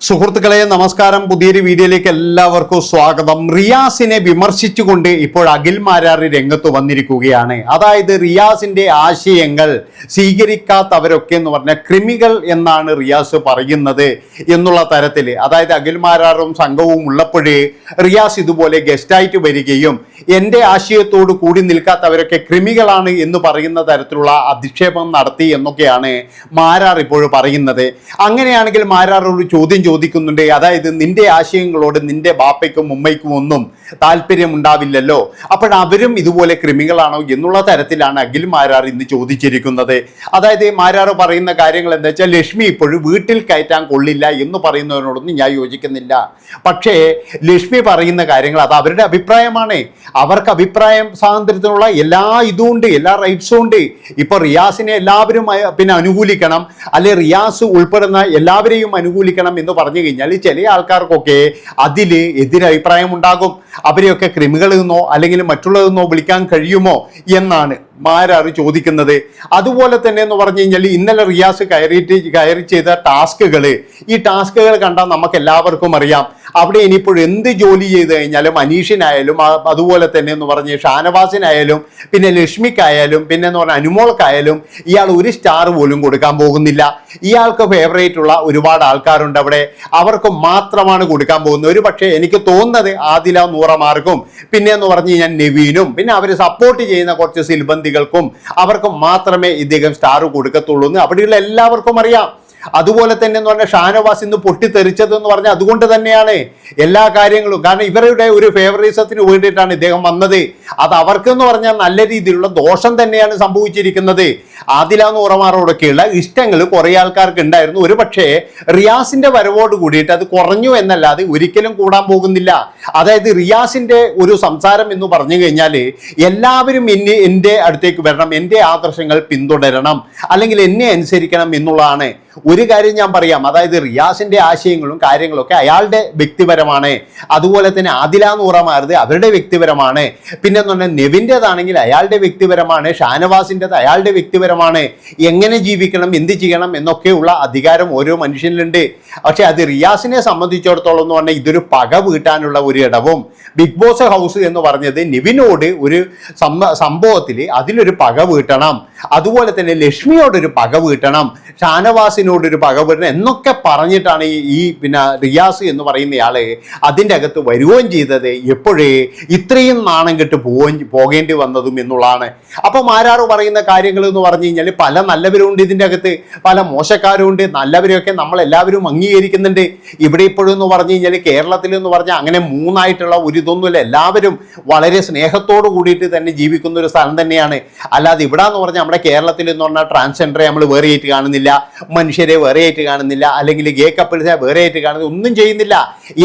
സുഹൃത്തുക്കളെ നമസ്കാരം. പുതിയൊരു വീഡിയോയിലേക്ക് എല്ലാവർക്കും സ്വാഗതം. റിയാസിനെ വിമർശിച്ചുകൊണ്ട് ഇപ്പോൾ അഖിൽ മാരാറി രംഗത്ത് വന്നിരിക്കുകയാണ്. അതായത് റിയാസിന്റെ ആശയങ്ങൾ സ്വീകരിക്കാത്തവരൊക്കെ എന്ന് പറഞ്ഞ ക്രിമികൾ എന്നാണ് റിയാസ് പറയുന്നത് എന്നുള്ള തരത്തിൽ അതായത് അഖിൽ മാരാറും സംഘവും ഉള്ളപ്പോഴേ റിയാസ് ഇതുപോലെ ഗസ്റ്റായിട്ട് വരികയും എന്റെ ആശയത്തോട് കൂടി നിൽക്കാത്തവരൊക്കെ ക്രിമികളാണ് എന്ന് പറയുന്ന തരത്തിലുള്ള അധിക്ഷേപം നടത്തി എന്നൊക്കെയാണ് മാരാർ ഇപ്പോൾ പറയുന്നത്. അങ്ങനെയാണെങ്കിൽ ഒരു ചോദ്യം ചോദിക്കുന്നുണ്ട് അതായത് നിന്റെ ആശയങ്ങളോട് നിന്റെ ബാപ്പയ്ക്കും ഉമ്മയ്ക്കും ഒന്നും താല്പര്യം ഉണ്ടാവില്ലല്ലോ അപ്പോൾ അവരും ഇതുപോലെ ക്രിമികളാണോ എന്നുള്ള തരത്തിലാണ് അഖിൽ മാരാർ ഇന്ന് ചോദിച്ചിരിക്കുന്നത്. അതായത് മാരാർ പറയുന്ന കാര്യങ്ങൾ എന്താ വെച്ചാൽ ലക്ഷ്മി ഇപ്പോഴും വീട്ടിൽ കയറ്റാൻ കൊള്ളില്ല എന്ന് പറയുന്നതിനോടൊന്നും ഞാൻ യോജിക്കുന്നില്ല. പക്ഷേ ലക്ഷ്മി പറയുന്ന കാര്യങ്ങൾ അത് അവരുടെ അഭിപ്രായമാണ്. അവർക്ക് അഭിപ്രായം സ്വാതന്ത്ര്യത്തിനുള്ള എല്ലാ ഇതും ഉണ്ട് എല്ലാ റൈറ്റ്സും ഉണ്ട്. ഇപ്പൊ റിയാസിനെ എല്ലാവരും പിന്നെ അനുകൂലിക്കണം അല്ലെ റിയാസ് ഉൾപ്പെടുന്ന എല്ലാവരെയും അനുകൂലിക്കണം എന്ന് പറഞ്ഞു കഴിഞ്ഞാൽ ചില ആൾക്കാർക്കൊക്കെ അതിൽ എതിരഭിപ്രായം ഉണ്ടാകും അവരെയൊക്കെ ക്രിമികളിൽ നിന്നോ അല്ലെങ്കിൽ മറ്റുള്ളതിൽ നിന്നോ വിളിക്കാൻ കഴിയുമോ എന്നാണ് മാരാറ് ചോദിക്കുന്നത്. അതുപോലെ തന്നെ എന്ന് പറഞ്ഞു കഴിഞ്ഞാൽ ഇന്നലെ റിയാസ് കയറിയിട്ട് കയറി ചെയ്ത ടാസ്കുകൾ ഈ ടാസ്കുകൾ കണ്ടാൽ നമുക്ക് എല്ലാവർക്കും അറിയാം. അവിടെ ഇനിയിപ്പോൾ എന്ത് ജോലി ചെയ്ത് കഴിഞ്ഞാലും അനീഷിനായാലും അതുപോലെ തന്നെ എന്ന് പറഞ്ഞ് ഷാനവാസിനായാലും പിന്നെ ലക്ഷ്മിക്കായാലും പിന്നെ എന്ന് പറഞ്ഞാൽ അനുമോൾക്കായാലും ഇയാൾ ഒരു സ്റ്റാർ പോലും കൊടുക്കാൻ പോകുന്നില്ല. ഇയാൾക്ക് ഫേവറേറ്റ് ഉള്ള ഒരുപാട് ആൾക്കാരുണ്ട് അവിടെ. അവർക്ക് മാത്രമാണ് കൊടുക്കാൻ പോകുന്നത്. ഒരു പക്ഷേ എനിക്ക് തോന്നുന്നത് ആദില നൂറമാർക്കും പിന്നെ എന്ന് പറഞ്ഞ് കഴിഞ്ഞാൽ നെവീനും പിന്നെ അവർ സപ്പോർട്ട് ചെയ്യുന്ന കുറച്ച് സിൽബന്തികൾക്കും അവർക്ക് മാത്രമേ ഇദ്ദേഹം സ്റ്റാർ കൊടുക്കത്തുള്ളൂ എന്ന് അവിടെയുള്ള എല്ലാവർക്കും അറിയാം. അതുപോലെ തന്നെ എന്ന് പറഞ്ഞാൽ ഷാനവാസ് ഇന്ന് പൊട്ടിത്തെറിച്ചത് എന്ന് പറഞ്ഞാൽ അതുകൊണ്ട് തന്നെയാണ് എല്ലാ കാര്യങ്ങളും. കാരണം ഇവരുടെ ഒരു ഫേവറിസത്തിന് വേണ്ടിയിട്ടാണ് ഇദ്ദേഹം വന്നത്. അത് അവർക്ക് എന്ന് പറഞ്ഞാൽ നല്ല രീതിയിലുള്ള ദോഷം തന്നെയാണ് സംഭവിച്ചിരിക്കുന്നത്. ആദിലാന്ന് ഉറമാറോടൊക്കെയുള്ള ഇഷ്ടങ്ങൾ കുറേ ആൾക്കാർക്ക് ഉണ്ടായിരുന്നു. ഒരു പക്ഷേ റിയാസിന്റെ വരവോട് കൂടിയിട്ട് അത് കുറഞ്ഞു എന്നല്ലാതെ ഒരിക്കലും കൂടാൻ പോകുന്നില്ല. അതായത് റിയാസിന്റെ ഒരു സംസാരം എന്ന് പറഞ്ഞു കഴിഞ്ഞാൽ എല്ലാവരും എന്നെ എന്റെ അടുത്തേക്ക് വരണം എന്റെ ആദർശങ്ങൾ പിന്തുടരണം അല്ലെങ്കിൽ എന്നെ അനുസരിക്കണം എന്നുള്ളതാണ്. ഒരു കാര്യം ഞാൻ പറയാം. അതായത് റിയാസിന്റെ ആശയങ്ങളും കാര്യങ്ങളൊക്കെ അയാളുടെ വ്യക്തിപരമാണ്. അതുപോലെ തന്നെ ആദില നൂറമാരത് അവരുടെ വ്യക്തിപരമാണ്. പിന്നെ എന്ന് പറഞ്ഞാൽ നെവിന്റെതാണെങ്കിൽ അയാളുടെ വ്യക്തിപരമാണ് ഷാനവാസിന്റെത് അയാളുടെ വ്യക്തിപരമാണ് എങ്ങനെ ജീവിക്കണം എന്ത് ചെയ്യണം എന്നൊക്കെയുള്ള അധികാരം ഓരോ മനുഷ്യനിലുണ്ട്. പക്ഷെ അത് റിയാസിനെ സംബന്ധിച്ചിടത്തോളം എന്ന് പറഞ്ഞാൽ ഇതൊരു പക വീട്ടാനുള്ള ഒരു ഇടവും. ബിഗ് ബോസ് ഹൗസ് എന്ന് പറഞ്ഞത് നിവിനോട് ഒരു സംഭവത്തിൽ അതിലൊരു പക വീട്ടണം. അതുപോലെ തന്നെ ലക്ഷ്മിയോടൊരു പക വീട്ടണം. ഷാനവാസിനോടൊരു പക വീട്ടണം എന്നൊക്കെ പറഞ്ഞിട്ടാണ് ഈ പിന്നെ റിയാസ് എന്ന് പറയുന്നയാൾ അതിന്റെ അകത്ത് വരികയും ചെയ്തത്. എപ്പോഴേ? ഇത്രയും നാണം കെട്ട് പോകേണ്ടി വന്നതും എന്നുള്ളതാണ്. അപ്പം ആരാറ് പറയുന്ന കാര്യങ്ങൾ എന്ന് പറഞ്ഞു കഴിഞ്ഞാൽ പല നല്ലവരും ഉണ്ട് ഇതിന്റെ അകത്ത്. പല മോശക്കാരും ഉണ്ട് നല്ലവരെയൊക്കെ നമ്മൾ എല്ലാവരും അംഗീകരിക്കുന്നുണ്ട്. ഇവിടെ ഇപ്പോഴും എന്ന് പറഞ്ഞു കഴിഞ്ഞാൽ കേരളത്തിൽ എന്ന് പറഞ്ഞാൽ അങ്ങനെ മൂന്നായിട്ടുള്ള ഒരു ഇതൊന്നുമില്ല. എല്ലാവരും വളരെ സ്നേഹത്തോട് കൂടിയിട്ട് തന്നെ ജീവിക്കുന്ന ഒരു സ്ഥലം തന്നെയാണ്. അല്ലാതെ ഇവിടെ എന്ന് പറഞ്ഞാൽ നമ്മുടെ കേരളത്തിൽ എന്ന് പറഞ്ഞാൽ ട്രാൻസ്ജെൻഡറെ നമ്മൾ വേറെ ആയിട്ട് കാണുന്നില്ല. മനുഷ്യരെ വേറെ ആയിട്ട് കാണുന്നില്ല. അല്ലെങ്കിൽ ഗേ കപ്പിൾസിനെ വേറെ ആയിട്ട് കാണുന്നില്ല. ഒന്നും ചെയ്യുന്നില്ല.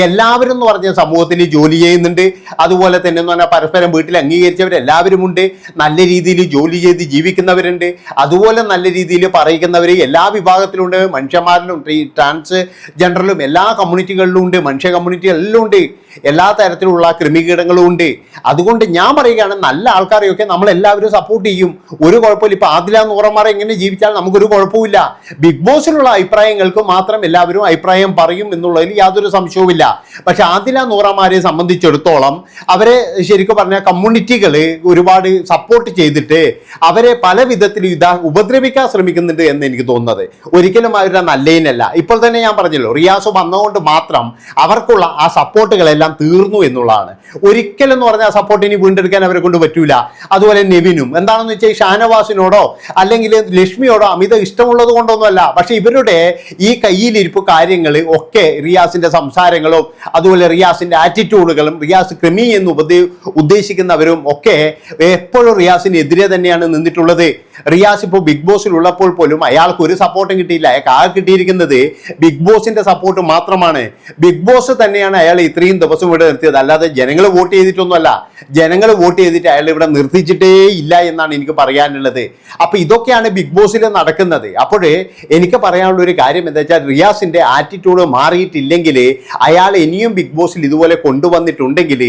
എല്ലാവരും എന്ന് പറഞ്ഞ സമൂഹത്തിൽ ജോലി ചെയ്യുന്നുണ്ട്. അതുപോലെ തന്നെ എന്ന് പറഞ്ഞാൽ പരസ്പരം വീട്ടിൽ അംഗീകരിച്ചവരെല്ലാവരും ഉണ്ട് നല്ല രീതിയിൽ ജോലി ചെയ്ത് ജീവിക്കുന്നവരുണ്ട്. അതുപോലെ നല്ല രീതിയിൽ പറയിക്കുന്നവർ എല്ലാ വിഭാഗത്തിലുണ്ട്. മനുഷ്യന്മാരിലും ട്രാൻസ് ജെൻഡറിലും എല്ലാ കമ്മ്യൂണിറ്റികളിലും ഉണ്ട്. മനുഷ്യ കമ്മ്യൂണിറ്റി എല്ലാം ഉണ്ട്. എല്ലാ തരത്തിലുള്ള കൃമികീടങ്ങളും ഉണ്ട്. അതുകൊണ്ട് ഞാൻ പറയുകയാണ് നല്ല ആൾക്കാരെയൊക്കെ നമ്മൾ എല്ലാവരും സപ്പോർട്ട് ചെയ്യും. ഒരു കുഴപ്പമില്ല. ഇപ്പൊ ആദില നൂറന്മാരെ എങ്ങനെ ജീവിച്ചാൽ നമുക്കൊരു കുഴപ്പമില്ല ബിഗ് ബോസിലുള്ള അഭിപ്രായങ്ങൾക്ക് മാത്രം എല്ലാവരും അഭിപ്രായം പറയും എന്നുള്ളതിൽ യാതൊരു സംശയവുമില്ല. പക്ഷെ ആദില നൂറന്മാരെ സംബന്ധിച്ചിടത്തോളം അവരെ ശരിക്കും പറഞ്ഞാൽ കമ്മ്യൂണിറ്റികൾ ഒരുപാട് സപ്പോർട്ട് ചെയ്തിട്ട് അവരെ പല വിധത്തിലും ഇതാ ഉപദ്രവിക്കാൻ ശ്രമിക്കുന്നുണ്ട് എന്ന് എനിക്ക് തോന്നുന്നത്. ഒരിക്കലും അവരുടെ നല്ലതിനല്ല. ഇപ്പോൾ തന്നെ ഞാൻ പറഞ്ഞല്ലോ റിയാസ് വന്നതുകൊണ്ട് മാത്രം അവർക്കുള്ള ആ സപ്പോർട്ടുകളെല്ലാം തീർന്നു എന്നുള്ളതാണ്. ഒരിക്കലെന്ന് പറഞ്ഞാൽ സപ്പോർട്ട് ഇനി വീണ്ടെടുക്കാൻ അവരെ കൊണ്ട് പറ്റൂല. അതുപോലെ നെവിനും. എന്താണെന്ന് വെച്ചാൽ ഷാനവാസിനോടോ അല്ലെങ്കിൽ ലക്ഷ്മിയോടോ അമിത ഇഷ്ടമുള്ളത് കൊണ്ടൊന്നുമല്ല. പക്ഷെ ഇവരുടെ ഈ കയ്യിലിരിപ്പ് കാര്യങ്ങൾ ഒക്കെ റിയാസിന്റെ സംസാരങ്ങളും അതുപോലെ റിയാസിന്റെ ആറ്റിറ്റ്യൂഡുകളും റിയാസ് ക്രിമി എന്ന് ഉപദേ ഉദ്ദേശിക്കുന്നവരും ഒക്കെ എപ്പോഴും റിയാസിനെതിരെ തന്നെയാണ് നിന്നിട്ടുള്ളത്. റിയാസ് ഇപ്പോൾ ബിഗ് ബോസിൽ ഉള്ളപ്പോൾ പോലും അയാൾക്ക് ഒരു സപ്പോർട്ടും കിട്ടിയില്ല. അയാൾക്ക് ആകെ കിട്ടിയിരിക്കുന്നത് ബിഗ് ബോസിന്റെ സപ്പോർട്ട് മാത്രമാണ്. ബിഗ് ബോസ് തന്നെയാണ് അയാൾ ഇത്രയും ദിവസം ഇവിടെ നിർത്തിയത്. അല്ലാതെ ജനങ്ങൾ വോട്ട് ചെയ്തിട്ടൊന്നുമല്ല. ജനങ്ങൾ വോട്ട് ചെയ്തിട്ട് അയാൾ ഇവിടെ നിർത്തിച്ചിട്ടേ ഇല്ല എന്നാണ് എനിക്ക് പറയാനുള്ളത്. അപ്പൊ ഇതൊക്കെയാണ് ബിഗ് ബോസിൽ നടക്കുന്നത്. അപ്പോൾ എനിക്ക് പറയാനുള്ള ഒരു കാര്യം എന്താ വെച്ചാൽ റിയാസിന്റെ ആറ്റിറ്റ്യൂഡ് മാറിയിട്ടില്ലെങ്കിൽ അയാൾ ഇനിയും ബിഗ് ബോസിൽ ഇതുപോലെ കൊണ്ടുവന്നിട്ടുണ്ടെങ്കിൽ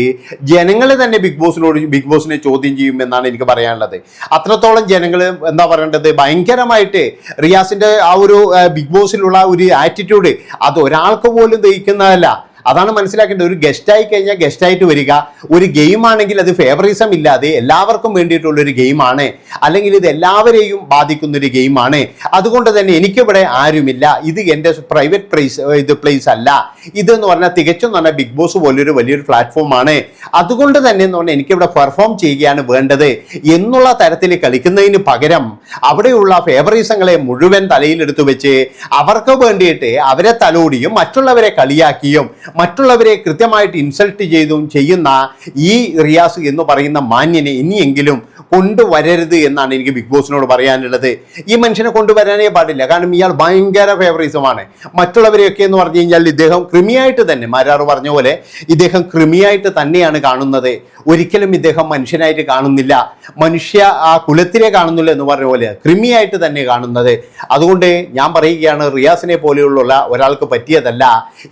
ജനങ്ങൾ തന്നെ ബിഗ് ബോസിനോട് ബിഗ് ബോസിനെ ചോദ്യം ചെയ്യും എന്നാണ് എനിക്ക് പറയാനുള്ളത്. അത്രത്തോളം ജനങ്ങൾ എന്താ പറയേണ്ടത്? ഭയങ്കരമായിട്ട് റിയാസിന്റെ ആ ഒരു ബിഗ് ബോസിലുള്ള ഒരു ആറ്റിറ്റ്യൂഡ് അത് ഒരാൾക്ക് പോലും ദഹിക്കുന്നതല്ല. അതാണ് മനസ്സിലാക്കേണ്ടത്. ഒരു ഗസ്റ്റ് ആയി കഴിഞ്ഞാൽ ഗസ്റ്റ് ആയിട്ട് വരിക. ഒരു ഗെയിം ആണെങ്കിൽ അത് ഫേവറിസം ഇല്ലാതെ എല്ലാവർക്കും വേണ്ടിയിട്ടുള്ള ഒരു ഗെയിമാണ് അല്ലെങ്കിൽ ഇത് എല്ലാവരെയും ബാധിക്കുന്ന ഒരു ഗെയിമാണ് അതുകൊണ്ട് തന്നെ എനിക്കിവിടെ ആരുമില്ല. ഇത് എന്റെ പ്രൈവറ്റ് പ്ലേസ് ഇത് പ്ലേസ് അല്ല. ഇതെന്ന് പറഞ്ഞാൽ തികച്ചും എന്ന് പറഞ്ഞാൽ ബിഗ് ബോസ് പോലൊരു വലിയൊരു പ്ലാറ്റ്ഫോമാണ് അതുകൊണ്ട് തന്നെ എന്ന് പറഞ്ഞാൽ എനിക്കിവിടെ പെർഫോം ചെയ്യുകയാണ് വേണ്ടത്. എന്നുള്ള തരത്തിൽ കളിക്കുന്നതിന് പകരം അവിടെയുള്ള ഫേവറിസങ്ങളെ മുഴുവൻ തലയിലെടുത്ത് വെച്ച് അവർക്ക് വേണ്ടിയിട്ട് അവരെ തലോടിയും മറ്റുള്ളവരെ കളിയാക്കിയും മറ്റുള്ളവരെ കൃത്യമായിട്ട് ഇൻസൾട്ട് ചെയ്തും ചെയ്യുന്ന ഈ റിയാസ് എന്ന് പറയുന്ന മാന്യനെ ഇനിയെങ്കിലും കൊണ്ടുവരരുത് എന്നാണ് എനിക്ക് ബിഗ് ബോസിനോട് പറയാനുള്ളത്. ഈ മനുഷ്യനെ കൊണ്ടുവരാനേ പാടില്ല. കാരണം ഇയാൾ ഭയങ്കര ഫേവറിസമാണ് മറ്റുള്ളവരെയൊക്കെ എന്ന് പറഞ്ഞു കഴിഞ്ഞാൽ ഇദ്ദേഹം കൃമിയായിട്ട് തന്നെ മാരാറ് പറഞ്ഞ പോലെ ഇദ്ദേഹം കൃമിയായിട്ട് തന്നെയാണ് കാണുന്നത്. ഒരിക്കലും ഇദ്ദേഹം മനുഷ്യനായിട്ട് കാണുന്നില്ല. മനുഷ്യ ആ കുലത്തിലെ കാണുന്നില്ല എന്ന് പറഞ്ഞ പോലെ കൃമിയായിട്ട് തന്നെ കാണുന്നത്. അതുകൊണ്ട് ഞാൻ പറയുകയാണ് റിയാസിനെ പോലെയുള്ള ഒരാൾക്ക് പറ്റിയതല്ല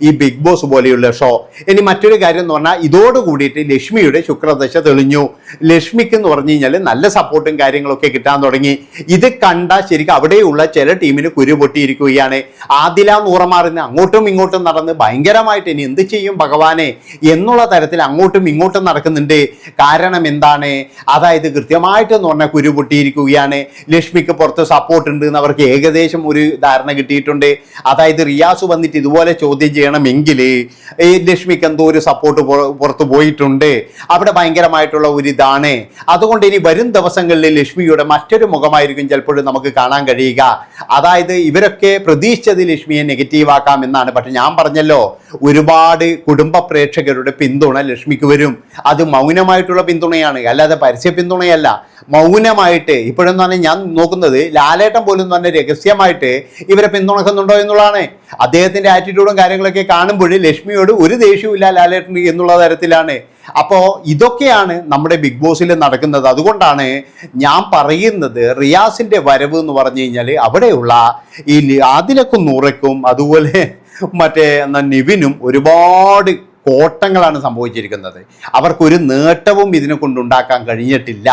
ഈ ബിഗ് ബോസ് പോലെയുള്ള ഷോ ഇനി മറ്റൊരു കാര്യം എന്ന് പറഞ്ഞാൽ ഇതോട് കൂടിയിട്ട് ലക്ഷ്മിയുടെ ശുക്രദശ തെളിഞ്ഞു. ലക്ഷ്മിക്ക് എന്ന് പറഞ്ഞു കഴിഞ്ഞാൽ നല്ല സപ്പോർട്ടും കാര്യങ്ങളൊക്കെ കിട്ടാൻ തുടങ്ങി. ഇത് കണ്ട ശരിക്കും അവിടെയുള്ള ചില ടീമിന് കുരു പൊട്ടിയിരിക്കുകയാണ്. ആദില നൂറമാറിന് അങ്ങോട്ടും ഇങ്ങോട്ടും നടന്ന് ഭയങ്കരമായിട്ട് ഇനി എന്ത് ചെയ്യും ഭഗവാനെ എന്നുള്ള തരത്തിൽ അങ്ങോട്ടും ഇങ്ങോട്ടും നടക്കുന്നുണ്ട്. കാരണം എന്താണ്? അതായത് കൃത്യമായിട്ട് എന്ന് പറഞ്ഞാൽ കുരു പൊട്ടിയിരിക്കുകയാണ്. ലക്ഷ്മിക്ക് പുറത്ത് സപ്പോർട്ട് ഉണ്ട് എന്ന് അവർക്ക് ഏകദേശം ഒരു ധാരണ കിട്ടിയിട്ടുണ്ട്. അതായത് റിയാസ് വന്നിട്ട് ഇതുപോലെ ചോദ്യം ചെയ്യണമെങ്കിൽ ഈ ലക്ഷ്മിക്ക് എന്തോ ഒരു സപ്പോർട്ട് പുറത്ത് പോയിട്ടുണ്ട്. അവിടെ ഭയങ്കരമായിട്ടുള്ള ഒരു ഇതാണ് അതുകൊണ്ട് ഇനി വരും ദിവസങ്ങളിൽ ലക്ഷ്മിയുടെ മറ്റൊരു മുഖമായിരിക്കും ചിലപ്പോഴും നമുക്ക് കാണാൻ കഴിയുക. അതായത് ഇവരൊക്കെ പ്രതീക്ഷിച്ചത് ലക്ഷ്മിയെ നെഗറ്റീവ് ആക്കാം എന്നാണ്. പക്ഷെ ഞാൻ പറഞ്ഞല്ലോ ഒരുപാട് കുടുംബ പ്രേക്ഷകരുടെ പിന്തുണ ലക്ഷ്മിക്ക് വരും. അത് മൗനമായിട്ടുള്ള പിന്തുണയാണ് അല്ലാതെ പരസ്യ പിന്തുണയല്ല. മൗനമായിട്ട് ഇപ്പോഴെന്ന് പറഞ്ഞാൽ ഞാൻ നോക്കുന്നത് ലാലേട്ടൻ പോലും തന്നെ രഹസ്യമായിട്ട് ഇവരെ പിന്തുണക്കുന്നുണ്ടോ എന്നുള്ളതാണ്. അദ്ദേഹത്തിന്റെ ആറ്റിറ്റ്യൂഡും കാര്യങ്ങളൊക്കെ കാണുമ്പോൾ ലക്ഷ്മിയോട് ഒരു ദേഷ്യവും ഇല്ല ലാലേട്ടൻ എന്നുള്ള തരത്തിലാണ്. അപ്പോൾ ഇതൊക്കെയാണ് നമ്മുടെ ബിഗ് ബോസിൽ നടക്കുന്നത്. അതുകൊണ്ടാണ് ഞാൻ പറയുന്നത് റിയാസിന്റെ വരവ് എന്ന് പറഞ്ഞു കഴിഞ്ഞാൽ അവിടെയുള്ള ഈ ആദിലക്കും നൂറയ്ക്കും അതുപോലെ മറ്റേ നിവിനും ഒരുപാട് കോട്ടങ്ങളാണ് സംഭവിച്ചിരിക്കുന്നത്. അവർക്കൊരു നേട്ടവും ഇതിനെ കൊണ്ടുണ്ടാക്കാൻ കഴിഞ്ഞിട്ടില്ല.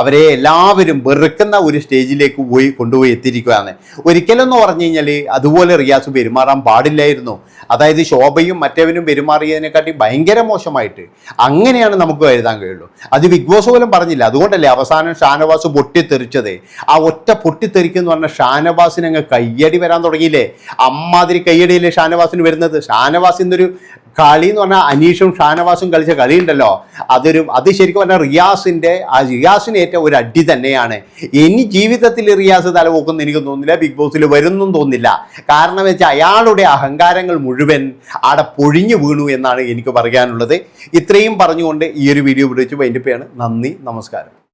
അവരെ എല്ലാവരും വെറുക്കുന്ന ഒരു സ്റ്റേജിലേക്ക് പോയി കൊണ്ടുപോയി എത്തിയിരിക്കുകയാണ്. ഒരിക്കലെന്ന് പറഞ്ഞു കഴിഞ്ഞാൽ അതുപോലെ റിയാസ് പെരുമാറാൻ പാടില്ലായിരുന്നു. അതായത് ശോഭയും മറ്റവനും പെരുമാറിയതിനെക്കാട്ടി ഭയങ്കര മോശമായിട്ട് അങ്ങനെയാണ് നമുക്ക് എഴുതാൻ കഴിയുള്ളൂ. അത് ബിഗ് ബോസ് പോലും പറഞ്ഞില്ല. അതുകൊണ്ടല്ലേ അവസാനം ഷാനവാസ് പൊട്ടിത്തെറിച്ചത്. ആ ഒറ്റ പൊട്ടിത്തെറിക്കെന്ന് പറഞ്ഞ ഷാനവാസിന് അങ്ങ് കയ്യടി വരാൻ തുടങ്ങിയില്ലേ? അമ്മാതിരി കയ്യടിയില്ലേ ഷാനവാസിന് വരുന്നത്? ഷാനവാസ് ഇന്നൊരു കളി എന്ന് പറഞ്ഞാൽ അനീഷും ഷാനവാസും കളിച്ച കളി ഉണ്ടല്ലോ അതൊരു അത് ശരിക്കും പറഞ്ഞാൽ റിയാസിന്റെ ആ റിയാസിന് ഏറ്റ ഒരു അടി തന്നെയാണ്. ഇനി ജീവിതത്തിൽ റിയാസ് തലപോക്കുന്ന എനിക്ക് തോന്നുന്നില്ല ബിഗ് ബോസിൽ വരുന്നും തോന്നില്ല കാരണം വെച്ചാൽ അയാളുടെ അഹങ്കാരങ്ങൾ മുഴുവൻ അവിടെ പൊഴിഞ്ഞു വീണു എന്നാണ് എനിക്ക് പറയാനുള്ളത്. ഇത്രയും പറഞ്ഞുകൊണ്ട് ഈ ഒരു വീഡിയോ വിളിച്ച് വൈൻഡപ്പ് ചെയ്യാണ്. നന്ദി നമസ്കാരം.